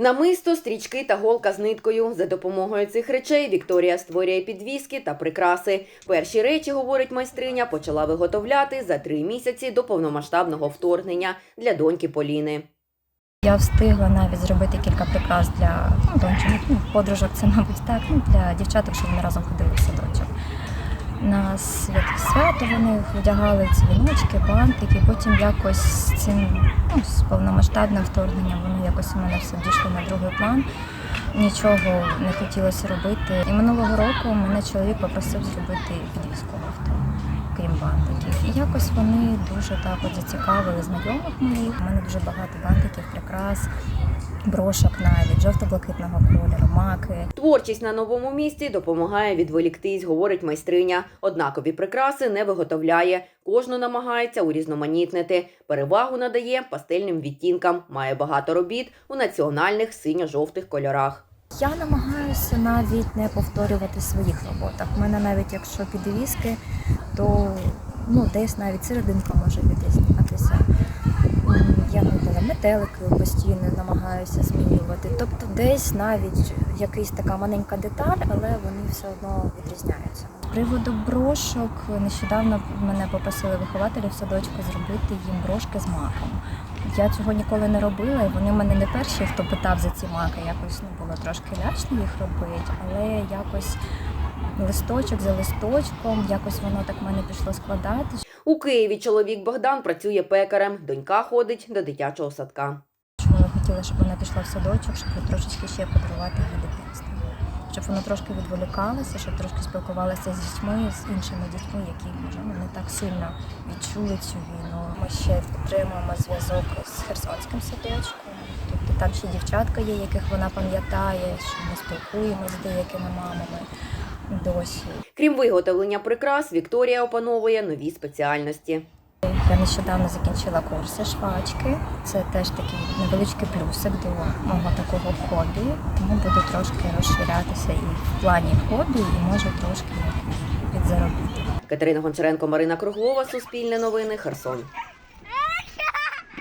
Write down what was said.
Намисто, стрічки та голка з ниткою. За допомогою цих речей Вікторія створює підвіски та прикраси. Перші речі, говорить майстриня, почала виготовляти за три місяці до повномасштабного вторгнення для доньки Поліни. Я встигла навіть зробити кілька прикрас для ну, дончинок, ну, подружок, це, мабуть, так, ну, для дівчаток, щоб вони разом ходили в садочок. На свят- свято вони вдягали дзвіночки, бантики, потім якось з цим ну, з повномасштабним вторгненням воно якось у мене все дійшло на другий план. Нічого не хотілося робити. І минулого року мене чоловік попросив зробити підвіску в авто, крім бантиків. І якось вони дуже так от зацікавили знайомих моїх. У мене дуже багато бантиків, прикрас, брошок навіть жовто-блакитного кольору, маки. Творчість на новому місці допомагає відволіктись, говорить майстриня. Однакові прикраси не виготовляє. Кожну намагається урізноманітнити. Перевагу надає пастельним відтінкам. Має багато робіт у національних синьо-жовтих кольорах. Я намагаюся навіть не повторювати в своїх роботах. У мене навіть якщо підвіски, то ну, десь навіть серединка може відрізнятися. Я робила метелики постійно намагаюся змінювати. Тобто десь навіть якась така маленька деталь, але вони все одно відрізняються. Приводу брошок нещодавно мене попросили вихователі в садочку зробити їм брошки з маком. Я цього ніколи не робила, і вони в мене не перші, хто питав за ці маки. Якось ну, було трошки лячно їх робити, але якось листочок за листочком, якось воно так в мене пішло складатись. У Києві чоловік Богдан працює пекарем. Донька ходить до дитячого садка. Що я хотіла, щоб вона пішла в садочок, щоб трошечки ще подарувати їй дитинство. Щоб воно трошки відволікалося, щоб трошки спілкувалася з дітьми, з іншими дітьми, які може ну, не так сильно відчули цю війну. Ми ще підтримуємо зв'язок з Херсонським садочком. Тобто там ще дівчатка є, яких вона пам'ятає, що ми спілкуємося з деякими мамами досі. Крім виготовлення прикрас, Вікторія опановує нові спеціальності. Я нещодавно закінчила курси швачки. Це теж такий невеличкий плюсик до мого такого хобі. Тому буду трошки розширятися і в плані хобі, і може трошки підзаробити. Катерина Гончаренко, Марина Круглова, Суспільне новини, Херсон.